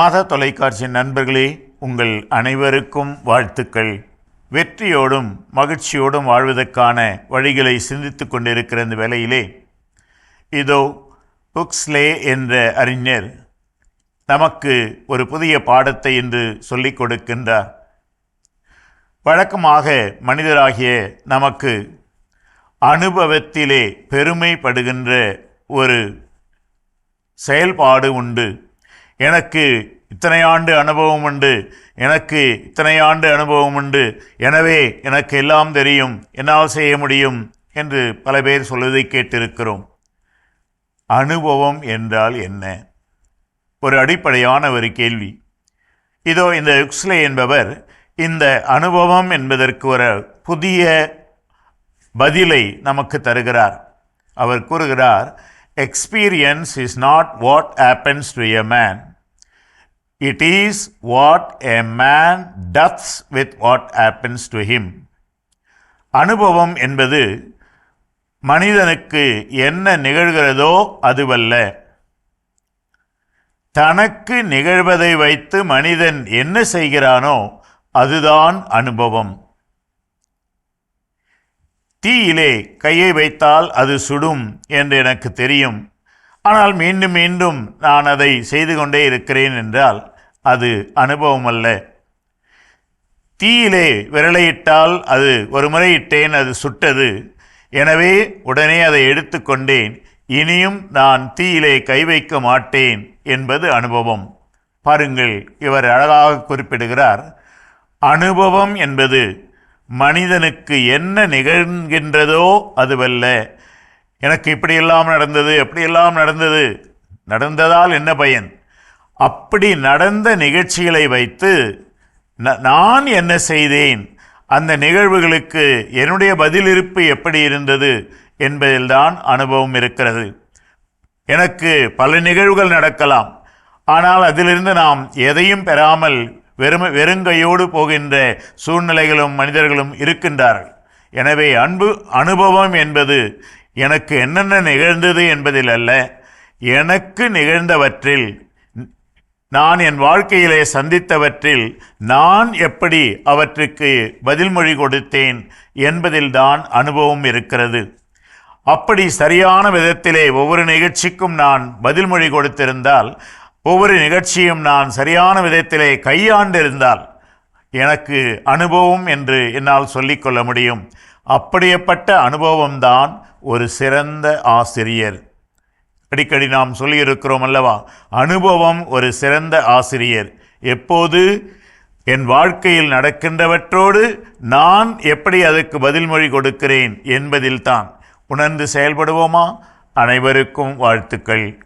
மாத தொலைக்காட்சி நண்பர்களே உங்கள் அனைவருக்கும் வாழ்த்துக்கள். வெற்றியோடும் மகிழ்ச்சியோடும் வாழ்வதற்கான வழிகளை சிந்தித்து கொண்டிருக்கிற இந்த வேளையிலே இதோ புக்ஸ்லே என்ற அறிஞர் நமக்கு ஒரு புதிய பாடத்தை இன்று சொல்லிக் கொடுக்கின்றார். வழக்கமாக மனிதராகிய நமக்கு அனுபவத்திலே பெருமைப்படுகின்ற ஒரு செயல்பாடு உண்டு. எனக்கு இத்தனை ஆண்டு அனுபவம் உண்டு. எனக்கு இத்தனை ஆண்டு அனுபவம் உண்டு. எனவே எனக்கு எல்லாம் தெரியும். என்னால் செய்ய முடியும் என்று பல பேர் சொல்வதை கேட்டிருக்கிறோம். அனுபவம் என்றால் என்ன? ஒரு அடிப்படையான ஒரு கேள்வி. இதோ இந்த யுக்ஸ்லே என்பவர் இந்த அனுபவம் என்பதற்கு ஒரு புதிய பதிலை நமக்கு தருகிறார். அவர் கூறுகிறார் experience is not what happens to a man it is what a man does with what happens to him அனுபவம் என்பது மனிதனுக்கு என்ன நிகழ்கிறதோ அதுவல்ல. தனக்கு நிகழ்வதை வைத்து மனிதன் என்ன செய்கிறானோ அதுதான் அனுபவம். தீயிலே கையை வைத்தால் அது சுடும் என்று எனக்கு தெரியும். ஆனால் மீண்டும் மீண்டும் நான் அதை செய்து கொண்டே இருக்கிறேன் என்றால் அது அனுபவம் அல்ல தீயிலே விரலையிட்டால் அது ஒரு முறை இட்டேன் அது சுட்டது. எனவே உடனே அதை எடுத்துக்கொண்டேன் இனியும் நான் தீயிலே கை வைக்க மாட்டேன் என்பது அனுபவம். பாருங்கள் இவர் அழகாக குறிப்பிடுகிறார். அனுபவம் என்பது மனிதனுக்கு என்ன நிகழ்கின்றதோ அதுவல்ல. எனக்கு இப்படியெல்லாம் நடந்தது எப்படியெல்லாம் நடந்தது. நடந்ததால் என்ன பயன்? அப்படி நடந்த நிகழ்ச்சிகளை வைத்து ந- நான் என்ன செய்தேன்? அந்த நிகழ்வுகளுக்கு என்னுடைய பதிலிருப்பு எப்படி இருந்தது என்பதில்தான் அனுபவம் இருக்கிறது. எனக்கு பல நிகழ்வுகள் நடக்கலாம். ஆனால் அதிலிருந்து நாம் எதையும் பெறாமல் வெறும் வெறுங்கையோடு போகின்ற சூழ்நிலைகளும் மனிதர்களும் இருக்கின்றார்கள். எனவே அன்பு அனுபவம் என்பது எனக்கு என்னென்ன நிகழ்ந்தது என்பதில் அல்ல. எனக்கு நிகழ்ந்தவற்றில் நான் என் வாழ்க்கையிலே சந்தித்தவற்றில் நான் எப்படி அவற்றுக்கு பதில்மொழி கொடுத்தேன் என்பதில்தான் அனுபவம் இருக்கிறது. அப்படி சரியான விதத்திலே ஒவ்வொரு நிகழ்ச்சிக்கும் நான் பதில்மொழி கொடுத்திருந்தால் ஒவ்வொரு நிகழ்ச்சியும் நான் சரியான விதத்திலே கையாண்டிருந்தால் எனக்கு அனுபவம் என்று என்னால் சொல்லிக்கொள்ள முடியும். அப்படியப்பட்ட அனுபவம்தான் ஒரு சிறந்த ஆசிரியர். அடிக்கடி நாம் சொல்லியிருக்கிறோம் அல்லவா? அனுபவம் ஒரு சிறந்த ஆசிரியர். எப்போது? என் வாழ்க்கையில் நடக்கின்றவற்றோடு நான் எப்படி அதற்கு பதில்மொழி கொடுக்கிறேன் என்பதில்தான். உணர்ந்து செயல்படுவோமா? அனைவருக்கும் வாழ்த்துக்கள்.